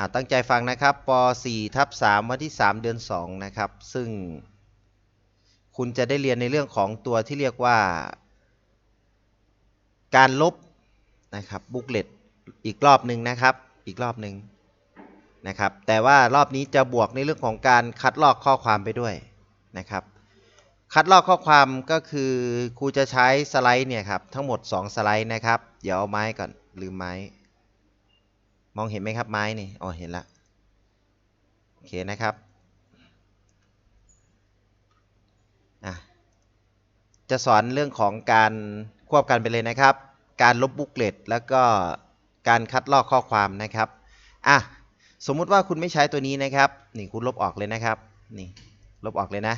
อ่าตั้งใจฟังนะครับป .4 ทับ3วันที่ 3 เดือน 2 นะครับ ซึ่งคุณจะได้เรียนในเรื่องของตัวที่เรียกว่า การลบนะครับบุ๊กเลตอีกรอบหนึ่งนะครับ อีกรอบหนึ่งนะครับ แต่ว่ารอบนี้จะบวกในเรื่องของการคัดลอกข้อความไปด้วยนะครับ คัดลอกข้อความก็คือครูจะใช้สไลด์เนี่ยครับทั้งหมด 2 สไลด์นะครับ เดี๋ยวเอาไม้ก่อนลืมไม้ มองเห็นไหมครับไม้นี่อ๋อเห็นละโอเคนะครับอะจะสอนเรื่องของการควบกันไปเลยนะครับ การลบบุ๊กเลตแล้วก็การคัดลอกข้อความนะครับอะสมมุติว่าคุณไม่ใช้ตัวนี้นะครับนี่คุณลบออกเลยนะครับนี่ลบออกเลยนะ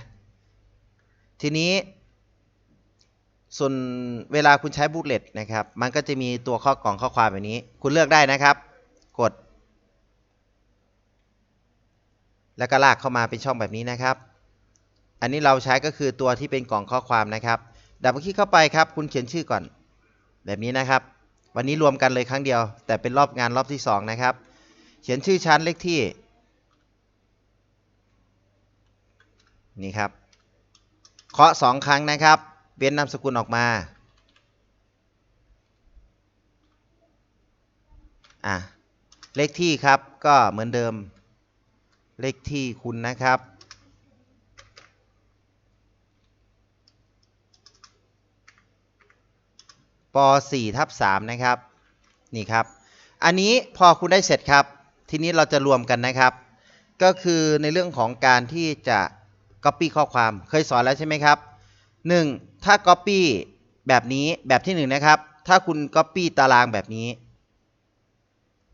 ทีนี้ส่วนเวลาคุณใช้บุ๊กเลตนะครับ มันก็จะมีตัวข้อกล่องข้อความแบบนี้ คุณเลือกได้นะครับ กด แล้วก็ลากเข้ามาเป็นช่องแบบนี้นะครับ อันนี้เราใช้ก็คือตัวที่เป็นกล่องข้อความนะครับดับเบิลคลิกเข้าไปครับ คุณเขียนชื่อก่อน แบบนี้นะครับ วันนี้รวมกันเลยครั้งเดียว แต่เป็นรอบงานรอบที่ 2 นะครับ เขียนชื่อชั้นเลขที่ นี่ครับเคาะสองครั้งนะครับ เว้นนามสกุลออกมาอะ เลขที่ครับก็เหมือนเดิม เลขที่คุณนะครับ ป .4 ทับ3นะครับ นี่ครับ อันนี้พอคุณได้เสร็จครับ ทีนี้เราจะรวมกันนะครับ ก็คือในเรื่องของการที่จะ Copy ข้อความ เคยสอนแล้วใช่ไหมครับ 1. ถ้า Copy แบบนี้แบบที่ 1 นะครับ ถ้าคุณ Copy ตารางแบบนี้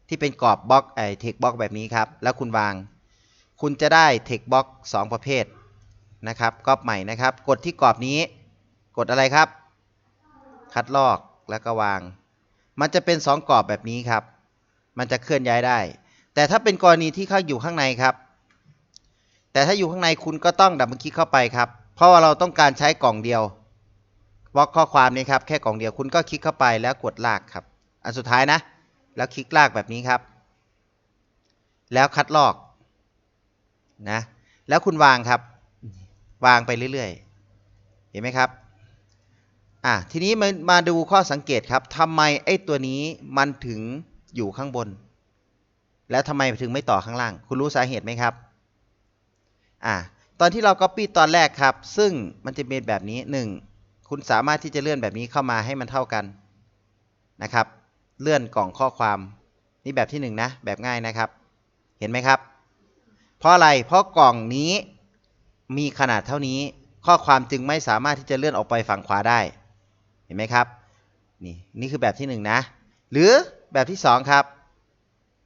ที่เป็นกรอบบล็อกไอ้ text box แบบนี้ครับ แล้วคุณวาง คุณจะได้ text box 2ประเภทนะครับกรอบใหม่นะครับ กดที่กรอบนี้ กดอะไรครับ คัดลอกแล้วก็วาง มันจะเป็น 2กรอบแบบนี้ครับ มันจะเคลื่อนย้ายได้ แต่ถ้าเป็นกรณีที่เข้าอยู่ข้างในครับ แต่ถ้าอยู่ข้างในคุณก็ต้องดับเบิลคลิกเข้าไปครับ เพราะว่าเราต้องการใช้กล่องเดียวบล็อกข้อความนี้ครับ แค่กล่องเดียวคุณก็คลิกเข้าไปแล้วกดลากครับ อันสุดท้ายนะ แล้วคลิกลากแบบนี้ครับ แล้วคัดลอกนะแล้วคุณวางครับ วางไปเรื่อยๆ เห็นไหมครับอะทีนี้มามาดูข้อสังเกตครับทำไมไอ้ตัวนี้มันถึงอยู่ข้างบน แล้วทำไมถึงไม่ต่อข้างล่าง คุณรู้สาเหตุไหมครับอะตอนที่เรา Copy ตอนแรกครับ ซึ่งมันจะเป็นแบบนี้ 1. คุณสามารถที่จะเลื่อนแบบนี้เข้ามาให้มันเท่ากันนะครับ เลื่อนกล่องข้อความ นี่แบบที่1นนะแบบง่ายนะครับ เห็นไหมครับ เพราะอะไรเพราะกล่องนี้มีขนาดเท่านี้ข้อความจึงไม่สามารถที่จะเลื่อนออกไปฝั่งขวาได้ เห็นไหมครับ นี่นี่คือแบบที่1นนะ หรือแบบที่ 2 ครับ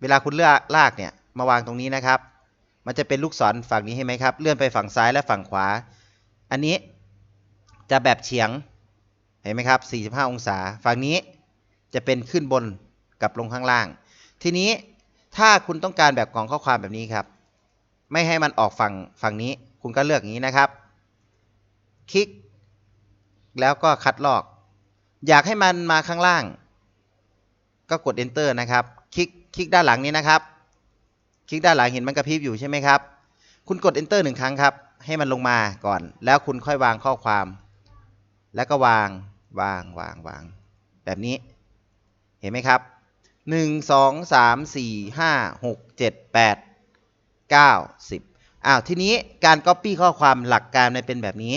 เวลาคุณเลือกลากเนี่ยมาวางตรงนี้นะครับ มันจะเป็นลูกศรฝั่งนี้ให้ไหมครับ เลื่อนไปฝั่งซ้ายและฝั่งขวา อันนี้จะแบบเฉียง เห็นไหมครับ 45 องศา ฝั่งนี้ จะเป็นขึ้นบนกับลงข้างล่าง ทีนี้ถ้าคุณต้องการแบบกองข้อความแบบนี้ครับ ไม่ให้มันออกฝั่งฝั่งนี้ คุณก็เลือกอย่างนี้นะครับ คลิก แล้วก็คัดลอก อยากให้มันมาข้างล่าง ก็กด enter นะครับ คลิก คลิกด้านหลังนี้นะครับ คลิกด้านหลังเห็นมันกระพริบอยู่ใช่ไหมครับ คุณกด enter หนึ่งครั้งครับ ให้มันลงมาก่อน แล้วคุณค่อยวางข้อความ แล้วก็วาง วาง วาง วาง แบบนี้ เห็นไหมครับหนึ่งสองสามสี่ห้าหกเจ็ดแปดเก้าสิบอ้าวทีนี้การ Copy ข้อความหลักการมันเป็นแบบนี้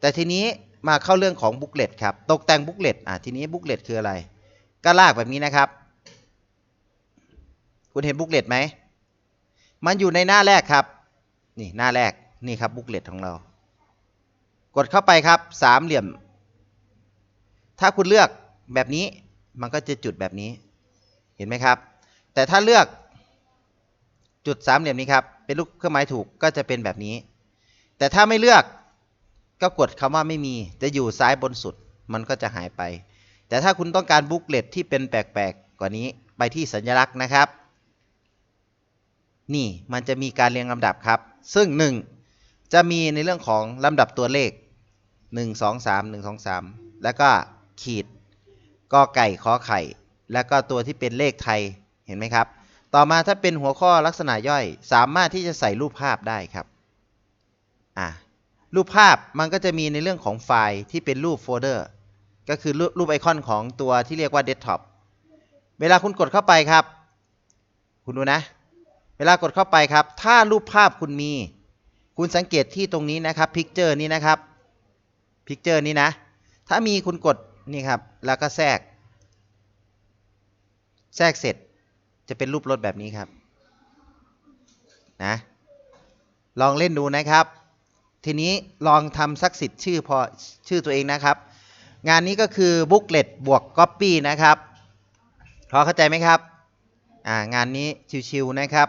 แต่ทีนี้มาเข้าเรื่องของบุ๊กเลตครับ ตกแต่งบุ๊กเลตอะทีนี้บุ๊กเลตคืออะไร ก็ลากแบบนี้นะครับ คุณเห็นบุ๊กเลตไหม มันอยู่ในหน้าแรกครับ นี่หน้าแรก นี่ครับบุ๊กเลตของเรา กดเข้าไปครับ สามเหลี่ยม ถ้าคุณเลือกแบบนี้ มันก็จะจุดแบบนี้เห็นไหมครับ แต่ถ้าเลือกจุดสามเหลี่ยมนี้ครับ เป็นลูกเครื่องหมายถูกก็จะเป็นแบบนี้ แต่ถ้าไม่เลือกก็กดคำว่าไม่มี จะอยู่ซ้ายบนสุด มันก็จะหายไป แต่ถ้าคุณต้องการบุ๊กเลตที่เป็นแปลกๆกว่านี้ไปที่สัญลักษณ์นะครับ นี่มันจะมีการเรียงลำดับครับ ซึ่ง 1 จะมีในเรื่องของลำดับตัวเลข 1 2 3 1 2 3 แล้วก็ขีด กอไก่ขอไข่ แล้วก็ตัวที่เป็นเลขไทยเห็นไหมครับ ต่อมาถ้าเป็นหัวข้อลักษณะย่อย สามารถที่จะใส่รูปภาพได้ครับอะรูปภาพมันก็จะมีในเรื่องของไฟล์ที่เป็นรูปโฟลเดอร์ก็คือรูปรูปไอคอนของตัวที่เรียกว่าเดสก์ท็อปเวลาคุณกดเข้าไปครับ คุณดูนะ เวลากดเข้าไปครับ ถ้ารูปภาพคุณมี คุณสังเกตที่ตรงนี้นะครับพิกเจอร์นี้นะครับพิกเจอร์นี้นะ ถ้ามีคุณกด นี่ครับ แล้วก็แทรก แทรกเสร็จจะเป็นรูปรถแบบนี้ครับ นะ ลองเล่นดูนะครับ ทีนี้ลองทำสักสิทธิ์ชื่อพอชื่อตัวเองนะครับ งานนี้ก็คือบุ๊กเลตบวกก๊อปปี้นะครับพอเข้าใจไหมครับ อ่างานนี้ชิวๆนะครับ